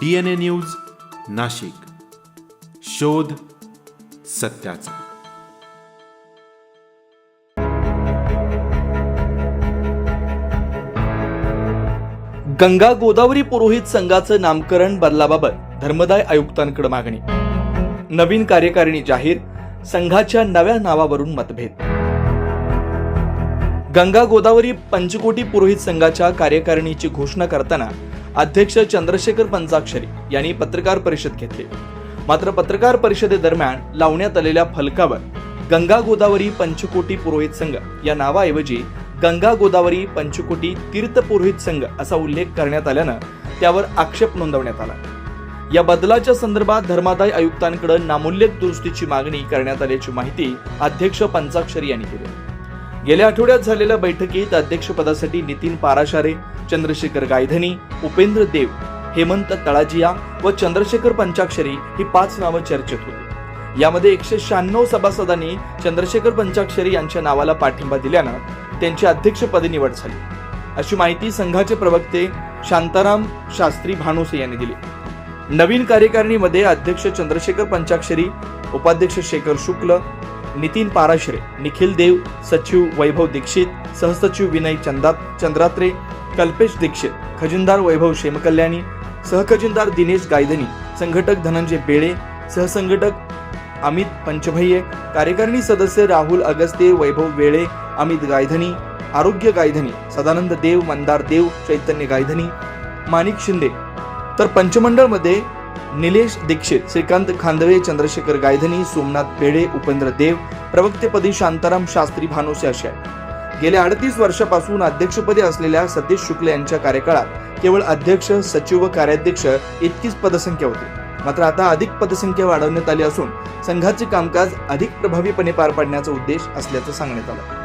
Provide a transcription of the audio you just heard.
D N A news Nashik. शोध सत्याचा. गंगा गोदावरी पुरोहित संघाचं नामकरण बदलाबाबत धर्मदाय आयुक्तांकडे मागणी. नवीन कार्यकारिणी जाहीर संघाच्या नव्या नावावरून मतभेद. गंगा गोदावरी पंचकोटी पुरोहित संघाच्या कार्यकारिणीची घोषणा करताना अध्यक्ष चंद्रशेखर पंचाक्षरी यांनी पत्रकार परिषद घेतली. मात्र पत्रकार परिषदेदरम्यान लावण्यात आलेल्या फलकावर गंगा गोदावरी पंचकोटी पुरोहित संघ या नावाऐवजी गंगा गोदावरी पंचकोटी तीर्थ पुरोहित संघ असा उल्लेख करण्यात आल्यानं त्यावर आक्षेप नोंदवण्यात आला. या बदलाच्या संदर्भात धर्मादाय आयुक्तांकडे नामूल्य दुरुस्तीची मागणी करण्यात आल्याची माहिती अध्यक्ष पंचाक्षरी यांनी दिली. गेल्या आठवड्यात झालेल्या बैठकीत अध्यक्षपदासाठी नितीन पाराशारे चंद्रशेखर गायधनी उपेंद्र देव हेमंत तळाजिया व चंद्रशेखर पंचाक्षरी ही पाच नावं चर्चेत होती. यामध्ये एकशे शहाण्णव सभासदांनी चंद्रशेखर पंचाक्षरी यांच्या नावाला पाठिंबा दिल्यानं त्यांची अध्यक्षपदी निवड झाली. अशी माहिती संघाचे प्रवक्ते शांताराम शास्त्री भानुसे यांनी दिली. नवीन कार्यकारिणीमध्ये अध्यक्ष चंद्रशेखर पंचाक्षरी उपाध्यक्ष शेखर शुक्ल नितीन पाराशरे निखिल देव सचिव वैभव दीक्षित सहसचिव विनय चंदा चंद्रात्रे कल्पेश दीक्षित खजिनदार वैभव शेमकल्याणी सहखजिनदार दिनेश गायधनी संघटक धनंजय बेळे सहसंघटक अमित पंचभय्ये कार्यकारिणी सदस्य राहुल अगस्ते वैभव वेळे अमित गायधनी आरोग्य गायधनी सदानंद देव मंदार देव चैतन्य गायधनी माणिक शिंदे. तर पंचमंडळमध्ये निलेश दीक्षित श्रीकांत खांदवे चंद्रशेखर गायधनी सोमनाथ पेढे उपेंद्र देव प्रवक्तेपदी शांताराम शास्त्री भानोसे असे आहेत गेल्या अडतीस वर्षापासून अध्यक्षपदी असलेल्या सतीश शुक्ल यांच्या कार्यकाळात केवळ अध्यक्ष सचिव व कार्याध्यक्ष इतकीच पदसंख्या होती. मात्र आता अधिक पदसंख्या वाढवण्यात आली असून संघाचे कामकाज अधिक प्रभावीपणे पार पाडण्याचा उद्देश असल्याचं सांगण्यात आलं.